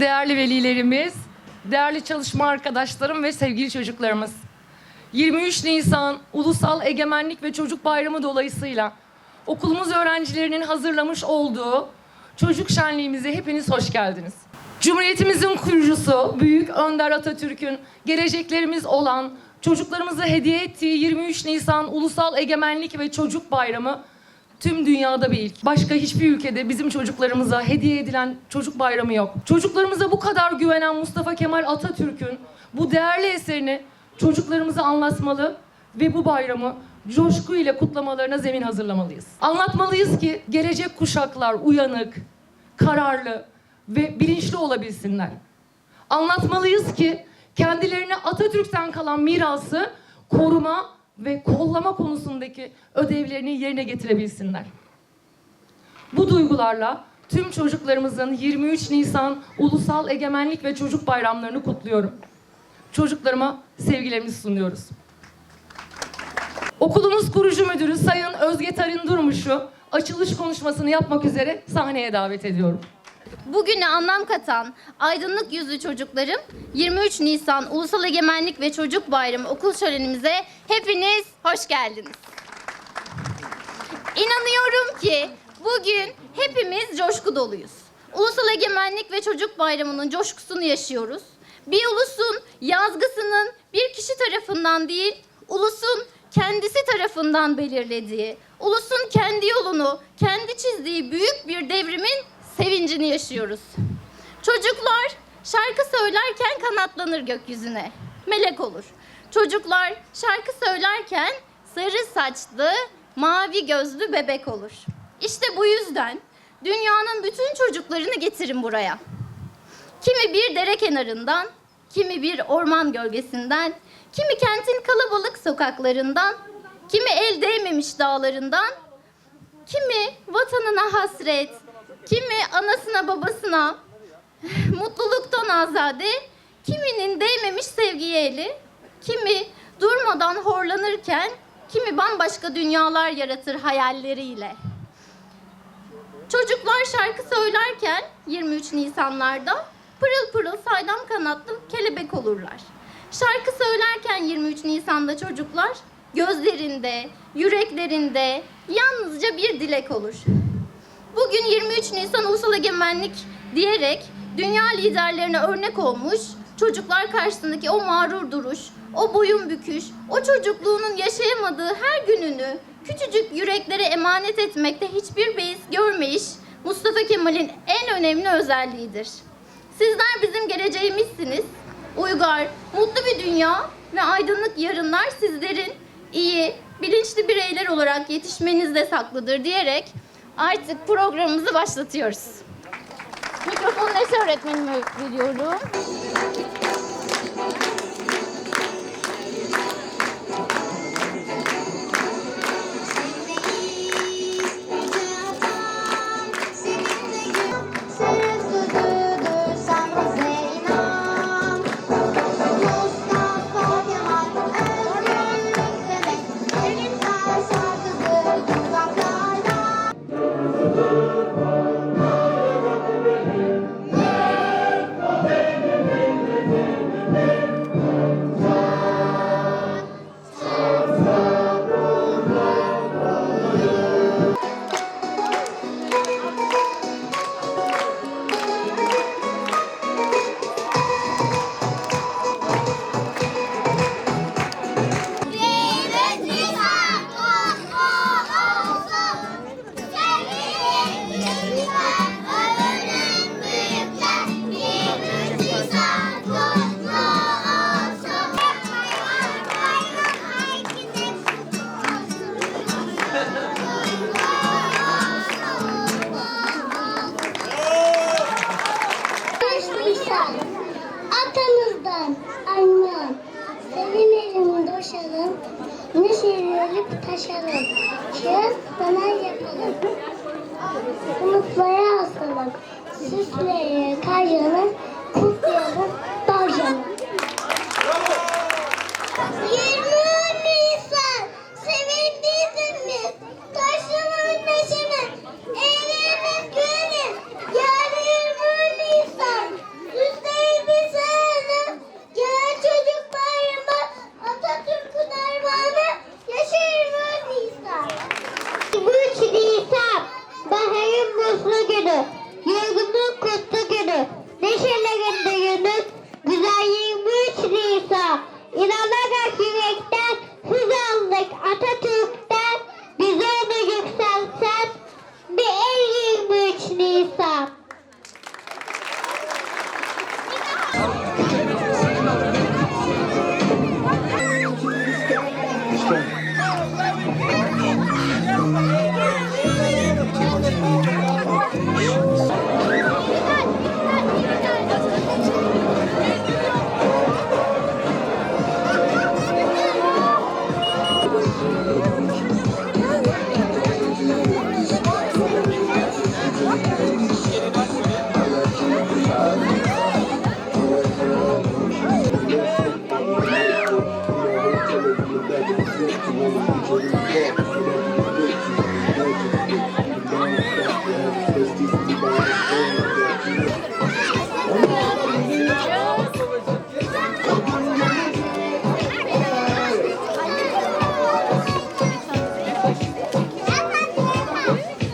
değerli velilerimiz, değerli çalışma arkadaşlarım ve sevgili çocuklarımız. 23 Nisan Ulusal Egemenlik ve Çocuk Bayramı dolayısıyla okulumuz öğrencilerinin hazırlamış olduğu çocuk şenliğimize hepiniz hoş geldiniz. Cumhuriyetimizin kurucusu Büyük Önder Atatürk'ün geleceklerimiz olan çocuklarımıza hediye ettiği 23 Nisan Ulusal Egemenlik ve Çocuk Bayramı tüm dünyada bir ilk. Başka hiçbir ülkede bizim çocuklarımıza hediye edilen çocuk bayramı yok. Çocuklarımıza bu kadar güvenen Mustafa Kemal Atatürk'ün bu değerli eserini çocuklarımıza anlatmalı ve bu bayramı coşku ile kutlamalarına zemin hazırlamalıyız. Anlatmalıyız ki gelecek kuşaklar uyanık, kararlı ve bilinçli olabilsinler. Anlatmalıyız ki kendilerine Atatürk'ten kalan mirası koruma ve kollama konusundaki ödevlerini yerine getirebilsinler. Bu duygularla tüm çocuklarımızın 23 Nisan Ulusal Egemenlik ve Çocuk Bayramlarını kutluyorum. Çocuklarıma sevgilerimizi sunuyoruz. Okulumuz kurucu müdürü Sayın Özge Tarin Durmuş'u açılış konuşmasını yapmak üzere sahneye davet ediyorum. Bugüne anlam katan aydınlık yüzlü çocuklarım 23 Nisan Ulusal Egemenlik ve Çocuk Bayramı okul şölenimize hepiniz hoş geldiniz. İnanıyorum ki bugün hepimiz coşku doluyuz. Ulusal Egemenlik ve Çocuk Bayramı'nın coşkusunu yaşıyoruz. Bir ulusun yazgısının bir kişi tarafından değil, ulusun kendisi tarafından belirlediği, ulusun kendi yolunu, kendi çizdiği büyük bir devrimin sevincini yaşıyoruz. Çocuklar şarkı söylerken kanatlanır gökyüzüne. Melek olur. Çocuklar şarkı söylerken sarı saçlı, mavi gözlü bebek olur. İşte bu yüzden dünyanın bütün çocuklarını getirin buraya. Kimi bir dere kenarından, kimi bir orman gölgesinden, kimi kentin kalabalık sokaklarından, kimi el değmemiş dağlarından, kimi vatanına hasret, kimi anasına babasına mutluluktan azade, kiminin değmemiş sevgiye eli, kimi durmadan horlanırken, kimi bambaşka dünyalar yaratır hayalleriyle. Çocuklar şarkı söylerken 23 Nisanlarda pırıl pırıl saydam kanatlı kelebek olurlar. Şarkı söylerken 23 Nisan'da çocuklar gözlerinde, yüreklerinde yalnızca bir dilek olur. Bugün 23 Nisan Ulusal Egemenlik diyerek dünya liderlerine örnek olmuş çocuklar karşısındaki o mağrur duruş, o boyun büküş, o çocukluğunun yaşayamadığı her gününü küçücük yüreklere emanet etmekte hiçbir beis görmeyiş Mustafa Kemal'in en önemli özelliğidir. Sizler bizim geleceğimizsiniz. Uygar, mutlu bir dünya ve aydınlık yarınlar sizlerin iyi, bilinçli bireyler olarak yetişmenizde saklıdır diyerek artık programımızı başlatıyoruz. Mikrofonu Neşe öğretmenime veriyorum. Taşalım, şiir sanat yapalım. Umutlara asalım, süsleye kayalım, kutlayalım, barcalım.